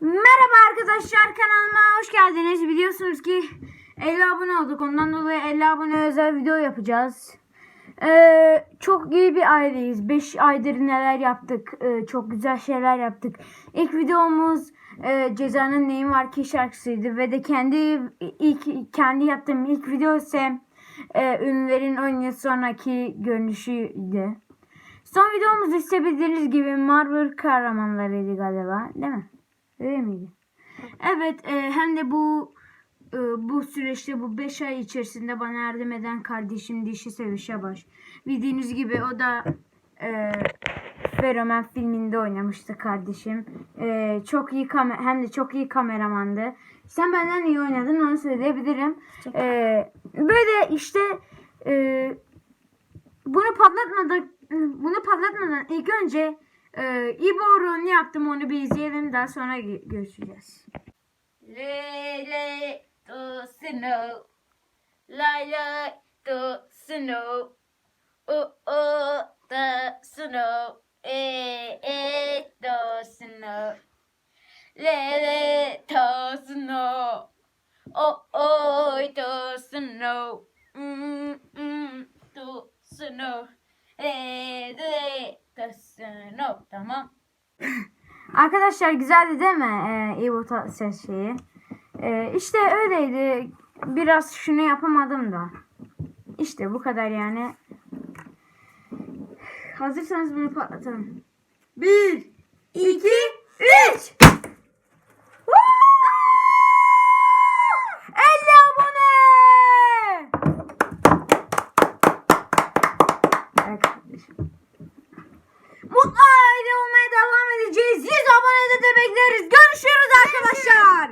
Merhaba arkadaşlar kanalıma hoş geldiniz. Biliyorsunuz ki 50 abone olduk. Ondan dolayı 50 abone özel video yapacağız. Ee, çok iyi bir aileyiz. 5 aydır neler yaptık. Ee, çok güzel şeyler yaptık. İlk videomuz e, Ceza'nın Neyin Var Ki şarkısıydı. Ve de kendi ilk kendi yaptığım ilk video ise e, ünlülerin 10 yıl sonraki görünüşüydü. Son videomuz ise bildiğiniz gibi Marvel kahramanlarıydı galiba. Değil mi? Öyle miydi? Evet e, hem de bu e, bu süreçte bu 5 ay içerisinde bana yardım eden kardeşim Dişi Sevişe Baş. Bildiğiniz gibi o da e, Feromen filminde oynamıştı kardeşim. E, çok iyi kamer hem de çok iyi kameramandı. Sen benden iyi oynadın onu söyleyebilirim. E, böyle işte e, bunu patlatmadan bunu patlatmadan ilk önce e, İbo rolünü yaptım onu bir izleyelim daha sonra gö- görüşeceğiz. Lele to snow. Lila to snow. Oh oh the snow. Eh eh to snow. Lele to snow. Oh oh to snow. Mm mm to snow. Lele to snow. Tamam. Arkadaşlar güzeldi değil mi e, İbo ta- ses şeyi? E, işte öyleydi. Biraz şunu yapamadım da. İşte bu kadar yani. Hazırsanız bunu patlatalım. Bir, iki, üç. Woo! 50 abone devam edeceğiz. 100 abone de bekleriz. Görüşürüz arkadaşlar.